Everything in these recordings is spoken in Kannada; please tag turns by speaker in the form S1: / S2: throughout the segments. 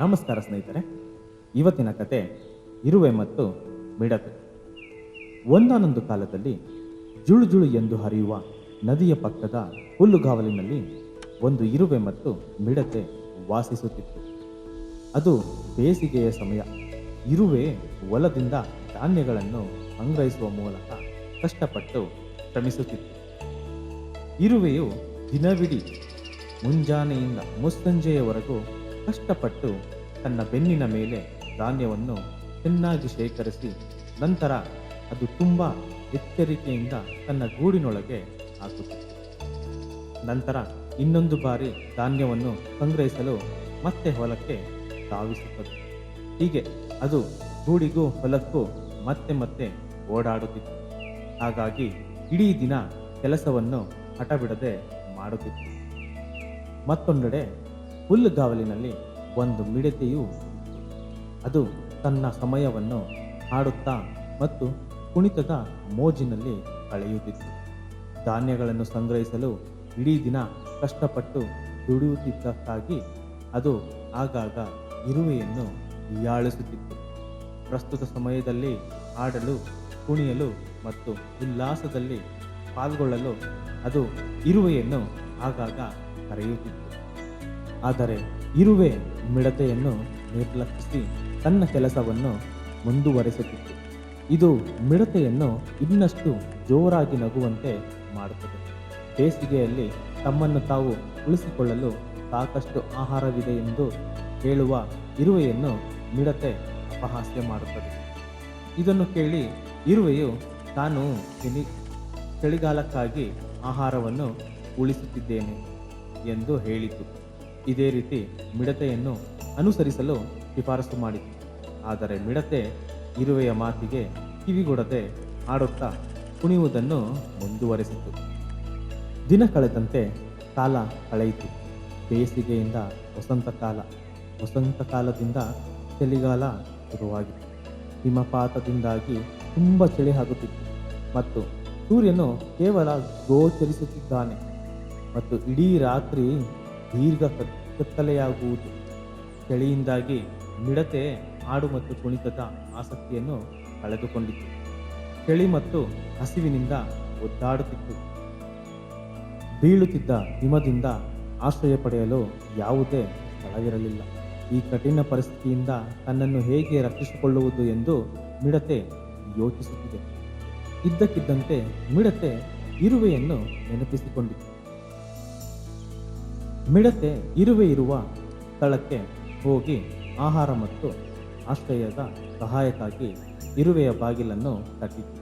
S1: ನಮಸ್ಕಾರ ಸ್ನೇಹಿತರೆ. ಇವತ್ತಿನ ಕತೆ ಇರುವೆ ಮತ್ತು ಮಿಡತೆ. ಒಂದಾನೊಂದು ಕಾಲದಲ್ಲಿ ಜುಳು ಜುಳು ಎಂದು ಹರಿಯುವ ನದಿಯ ಪಕ್ಕದ ಹುಲ್ಲುಗಾವಲಿನಲ್ಲಿ ಒಂದು ಇರುವೆ ಮತ್ತು ಮಿಡತೆ ವಾಸಿಸುತ್ತಿತ್ತು. ಅದು ಬೇಸಿಗೆಯ ಸಮಯ. ಇರುವೆ ಹೊಲದಿಂದ ಧಾನ್ಯಗಳನ್ನು ಸಂಗ್ರಹಿಸುವ ಮೂಲಕ ಕಷ್ಟಪಟ್ಟು ಶ್ರಮಿಸುತ್ತಿತ್ತು. ಇರುವೆಯು ದಿನವಿಡೀ ಮುಂಜಾನೆಯಿಂದ ಮುಸ್ಸಂಜೆಯವರೆಗೂ ಕಷ್ಟಪಟ್ಟು ತನ್ನ ಬೆನ್ನಿನ ಮೇಲೆ ಧಾನ್ಯವನ್ನು ಚೆನ್ನಾಗಿ ಶೇಖರಿಸಿ ನಂತರ ಅದು ತುಂಬ ಎಚ್ಚರಿಕೆಯಿಂದ ತನ್ನ ಗೂಡಿನೊಳಗೆ ಹಾಕುತ್ತಿತ್ತು ನಂತರ ಇನ್ನೊಂದು ಬಾರಿ ಧಾನ್ಯವನ್ನು ಸಂಗ್ರಹಿಸಲು ಮತ್ತೆ ಹೊಲಕ್ಕೆ ಧಾವಿಸುತ್ತದೆ. ಹೀಗೆ ಅದು ಗೂಡಿಗೂ ಹೊಲಕ್ಕೂ ಮತ್ತೆ ಮತ್ತೆ ಓಡಾಡುತ್ತಿತ್ತು. ಹಾಗಾಗಿ ಇಡೀ ದಿನ ಕೆಲಸವನ್ನು ಹಠಬಿಡದೆ ಮಾಡುತ್ತಿತ್ತು. ಮತ್ತೊಂದೆಡೆ ಹುಲ್ಲುಗಾವಲಿನಲ್ಲಿ ಒಂದು ಮಿಡತೆಯು ಅದು ತನ್ನ ಸಮಯವನ್ನು ಹಾಡುತ್ತಾ ಮತ್ತು ಕುಣಿತದ ಮೋಜಿನಲ್ಲಿ ಕಳೆಯುತ್ತಿತ್ತು ಧಾನ್ಯಗಳನ್ನು ಸಂಗ್ರಹಿಸಲು ಇಡೀ ದಿನ ಕಷ್ಟಪಟ್ಟು ದುಡಿಯುತ್ತಿದ್ದಕ್ಕಾಗಿ ಅದು ಆಗಾಗ ಇರುವೆಯನ್ನು ಹೀಯಾಳಿಸುತ್ತಿತ್ತು. ಪ್ರಸ್ತುತ ಸಮಯದಲ್ಲಿ ಆಡಲು ಕುಣಿಯಲು ಮತ್ತು ಉಲ್ಲಾಸದಲ್ಲಿ ಪಾಲ್ಗೊಳ್ಳಲು ಅದು ಇರುವೆಯನ್ನು ಆಗಾಗ ಕರೆಯುತ್ತಿತ್ತು. ಆದರೆ ಇರುವೆ ಮಿಡತೆಯನ್ನು ನಿರ್ಲಕ್ಷಿಸಿ ತನ್ನ ಕೆಲಸವನ್ನು ಮುಂದುವರೆಸುತ್ತಿತ್ತು ಇದು ಮಿಡತೆಯನ್ನು ಇನ್ನಷ್ಟು ಜೋರಾಗಿ ನಗುವಂತೆ ಮಾಡುತ್ತದೆ. ಬೇಸಿಗೆಯಲ್ಲಿ ತಮ್ಮನ್ನು ತಾವು ಉಳಿಸಿಕೊಳ್ಳಲು ಸಾಕಷ್ಟು ಆಹಾರವಿದೆ ಎಂದು ಹೇಳುವ ಇರುವೆಯನ್ನು ಮಿಡತೆ ಅಪಹಾಸ್ಯ ಮಾಡುತ್ತದೆ. ಇದನ್ನು ಕೇಳಿ ಇರುವೆಯು ತಾನು ಚಳಿ ಚಳಿಗಾಲಕ್ಕಾಗಿ ಆಹಾರವನ್ನು ಉಳಿಸುತ್ತಿದ್ದೇನೆ ಎಂದು ಹೇಳಿತು. ಇದೇ ರೀತಿ ಮಿಡತೆಯನ್ನು ಅನುಸರಿಸಲು ಶಿಫಾರಸು ಮಾಡಿತು ಆದರೆ ಮಿಡತೆ ಇರುವೆಯ ಮಾತಿಗೆ ಕಿವಿಗೊಡದೆ ಆಡುತ್ತಾ ಕುಣಿಯುವುದನ್ನು ಮುಂದುವರೆಸಿತು. ದಿನ ಕಳೆದಂತೆ ಕಾಲ ಕಳೆಯಿತು. ಬೇಸಿಗೆಯಿಂದ ವಸಂತ ಕಾಲ. ವಸಂತ ಕಾಲದಿಂದ ಚಳಿಗಾಲ ಶುರುವಾಗಿತ್ತು. ಹಿಮಪಾತದಿಂದಾಗಿ ತುಂಬ ಚಳಿ ಆಗುತ್ತಿತ್ತು. ಮತ್ತು ಸೂರ್ಯನು ಕೇವಲ ಗೋಚರಿಸುತ್ತಿದ್ದಾನೆ. ಮತ್ತು ಇಡೀ ರಾತ್ರಿ ದೀರ್ಘ ಕತ್- ಕತ್ತಲೆಯಾಗುವುದು. ಚಳಿಯಿಂದಾಗಿ ಮಿಡತೆ ಹಾಡು ಮತ್ತು ಕುಣಿತದ ಆಸಕ್ತಿಯನ್ನು ಕಳೆದುಕೊಂಡಿತು. ಚಳಿ ಮತ್ತು ಹಸಿವಿನಿಂದ ಒದ್ದಾಡುತ್ತಿತ್ತು. ಬೀಳುತ್ತಿದ್ದ ಹಿಮದಿಂದ ಆಶ್ರಯ ಪಡೆಯಲು ಯಾವುದೇ ಸ್ಥಳವಿರಲಿಲ್ಲ. ಈ ಕಠಿಣ ಪರಿಸ್ಥಿತಿಯಿಂದ ತನ್ನನ್ನು ಹೇಗೆ ರಕ್ಷಿಸಿಕೊಳ್ಳುವುದು ಎಂದು ಮಿಡತೆ ಯೋಚಿಸುತ್ತಿದೆ. ಇದ್ದಕ್ಕಿದ್ದಂತೆ ಮಿಡತೆ ಇರುವೆಯನ್ನು ನೆನಪಿಸಿಕೊಂಡಿತು. ಮಿಡತೆ ಇರುವೆ ಇರುವ ಸ್ಥಳಕ್ಕೆ ಹೋಗಿ ಆಹಾರ ಮತ್ತು ಆಶ್ರಯದ ಸಹಾಯಕ್ಕಾಗಿ ಇರುವೆಯ ಬಾಗಿಲನ್ನು ತಟ್ಟಿತು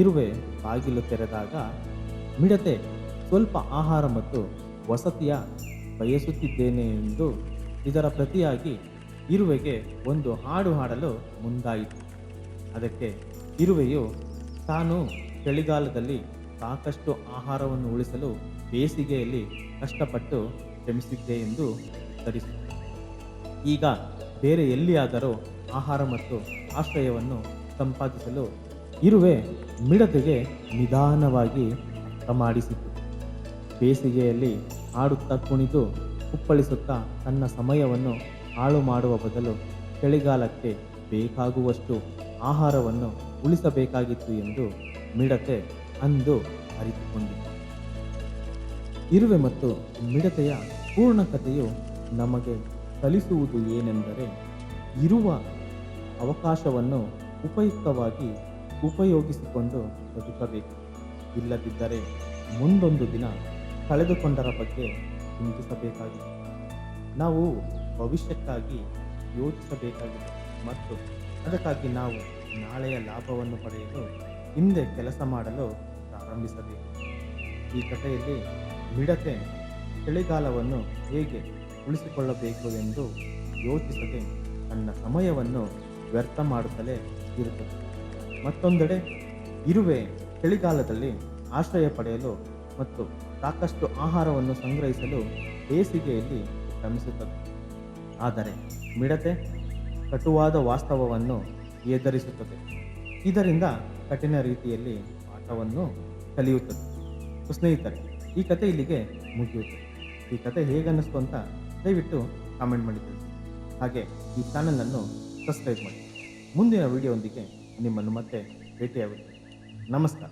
S1: ಇರುವೆ ಬಾಗಿಲು ತೆರೆದಾಗ ಮಿಡತೆ ಸ್ವಲ್ಪ ಆಹಾರ ಮತ್ತು ವಸತಿಯ ಬಯಸುತ್ತಿದ್ದೇನೆ ಎಂದು ಇದರ ಪ್ರತಿಯಾಗಿ ಇರುವೆಗೆ ಒಂದು ಹಾಡು ಹಾಡಲು ಮುಂದಾಯಿತು. ಅದಕ್ಕೆ ಇರುವೆಯು ತಾನು ಚಳಿಗಾಲದಲ್ಲಿ ಸಾಕಷ್ಟು ಆಹಾರವನ್ನು ಉಳಿಸಲು ಬೇಸಿಗೆಯಲ್ಲಿ ಕಷ್ಟಪಟ್ಟು ಶ್ರಮಿಸಿದ್ದೆ ಎಂದು ಉತ್ತರಿಸಿತು ಈಗ ಬೇರೆ ಎಲ್ಲಿಯಾದರೂ ಆಹಾರ ಮತ್ತು ಆಶ್ರಯವನ್ನು ಸಂಪಾದಿಸಲು ಇರುವೆ ಮಿಡತೆಗೆ ನಿಧಾನವಾಗಿ ಅರ್ಥ ಬೇಸಿಗೆಯಲ್ಲಿ ಆಡುತ್ತಾ ಕುಣಿದು ಕುಪ್ಪಳಿಸುತ್ತಾ ತನ್ನ ಸಮಯವನ್ನು ಹಾಳು ಮಾಡುವ ಬದಲು ಚಳಿಗಾಲಕ್ಕೆ ಬೇಕಾಗುವಷ್ಟು ಆಹಾರವನ್ನು ಉಳಿಸಬೇಕಾಗಿತ್ತು ಎಂದು ಮಿಡತೆ ಅಂದು ಅರಿತುಕೊಂಡಿತು. ಇರುವೆ ಮತ್ತು ಮಿಡತೆಯ ಪೂರ್ಣ ಕಥೆಯು ನಮಗೆ ಕಲಿಸುವುದು ಏನೆಂದರೆ ಇರುವ ಅವಕಾಶವನ್ನು ಉಪಯುಕ್ತವಾಗಿ ಉಪಯೋಗಿಸಿಕೊಂಡು ಬದುಕಬೇಕು. ಇಲ್ಲದಿದ್ದರೆ ಮುಂದೊಂದು ದಿನ ಕಳೆದುಕೊಂಡರ ಬಗ್ಗೆ ಚಿಂತಿಸಬೇಕಾಗಿದೆ. ನಾವು ಭವಿಷ್ಯಕ್ಕಾಗಿ ಯೋಚಿಸಬೇಕಾಗಿದೆ ಮತ್ತು ಅದಕ್ಕಾಗಿ ನಾವು ನಾಳೆಯ ಲಾಭವನ್ನು ಪಡೆಯಲು ಹಿಂದೆ ಕೆಲಸ ಮಾಡಲು ಪ್ರಾರಂಭಿಸಬೇಕು. ಈ ಕಥೆಯಲ್ಲಿ ಮಿಡತೆ ಚಳಿಗಾಲವನ್ನು ಹೇಗೆ ಉಳಿಸಿಕೊಳ್ಳಬೇಕು ಎಂದು ಯೋಚಿಸದೆ ತನ್ನ ಸಮಯವನ್ನು ವ್ಯರ್ಥ ಮಾಡುತ್ತಲೇ ಇರುತ್ತದೆ. ಮತ್ತೊಂದೆಡೆ, ಇರುವೆ ಚಳಿಗಾಲದಲ್ಲಿ ಆಶ್ರಯ ಪಡೆಯಲು ಮತ್ತು ಸಾಕಷ್ಟು ಆಹಾರವನ್ನು ಸಂಗ್ರಹಿಸಲು ಬೇಸಿಗೆಯಲ್ಲಿ ಶ್ರಮಿಸುತ್ತದೆ. ಆದರೆ ಮಿಡತೆ ಕಟುವಾದ ವಾಸ್ತವವನ್ನು ಎದುರಿಸುತ್ತದೆ. ಇದರಿಂದ ಕಠಿಣ ರೀತಿಯಲ್ಲಿ ಪಾಠವನ್ನು ಕಲಿಯುತ್ತದೆ. ಸ್ನೇಹಿತರೆ ಈ ಕತೆ ಇಲ್ಲಿಗೆ ಮುಗಿಯುತ್ತೆ. ಈ ಕತೆ ಹೇಗನ್ನಿಸ್ತು ಅಂತ ದಯವಿಟ್ಟು ಕಾಮೆಂಟ್ ಮಾಡಿ ತಿಳಿಸಿ ಹಾಗೆ ಈ ಚಾನಲನ್ನು ಸಬ್ಸ್ಕ್ರೈಬ್ ಮಾಡಿ. ಮುಂದಿನ ವಿಡಿಯೋದೊಂದಿಗೆ ನಿಮ್ಮನ್ನು ಮತ್ತೆ ಭೇಟಿಯಾಗುತ್ತೆ ನಮಸ್ಕಾರ.